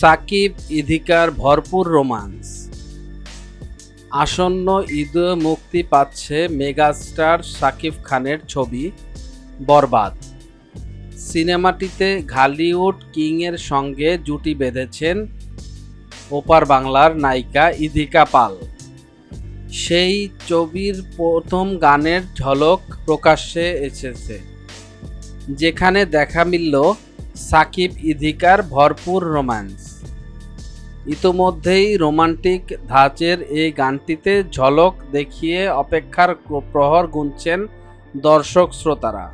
সাকিব, ইধিকার, ভরপুর রোমান্স। আসন্ন ঈদে মুক্তি পাচ্ছে মেগাস্টার সাকিব খানের ছবি বরবাদ। সিনেমাটিতে ঘালিউড কিংয়ের সঙ্গে জুটি বেঁধেছেন ওপার বাংলার নায়িকা ইধিকা পাল। সেই ছবির প্রথম গানের ঝলক প্রকাশ্যে এসেছে। যেখানে দেখা মিলল সাকিব ইধিকার ভরপুর রোম্যান্স। ইতোমধ্যেই রোমান্টিক ধাঁচের এই গানটিতে ঝলক দেখিয়ে অপেক্ষার প্রহর গুনছেন দর্শক শ্রোতারা।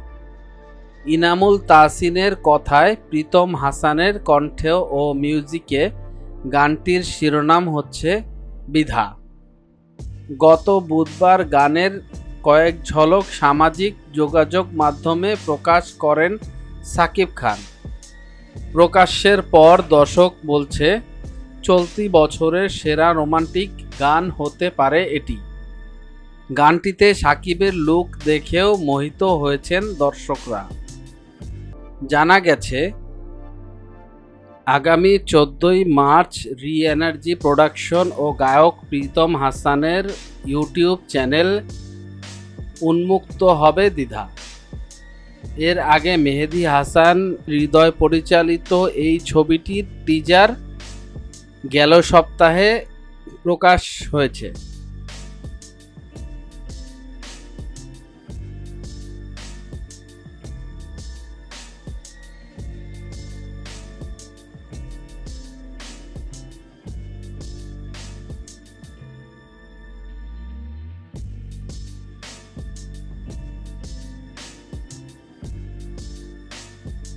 ইনামুল তাসিনের কথায় প্রীতম হাসানের কণ্ঠে ও মিউজিকে গানটির শিরোনাম হচ্ছে বিধা। গত বুধবার গানের কয়েক ঝলক সামাজিক যোগাযোগ মাধ্যমে প্রকাশ করেন সাকিব খান। প্রকাশ্যের পর দর্শক বলছে, চলতি বছরের সেরা রোমান্টিক গান হতে পারে এটি। গানটিতে সাকিবের লুক দেখেও মোহিত হয়েছেন দর্শকরা। জানা গেছে, আগামী চোদ্দই মার্চ রি এনার্জি প্রোডাকশন ও গায়ক প্রীতম হাসানের ইউটিউব চ্যানেল উন্মুক্ত হবে দ্বিধা। এর আগে মেহেদি হাসান হৃদয় পরিচালিত এই ছবিটির টিজার গেল সপ্তাহে প্রকাশ হয়েছে।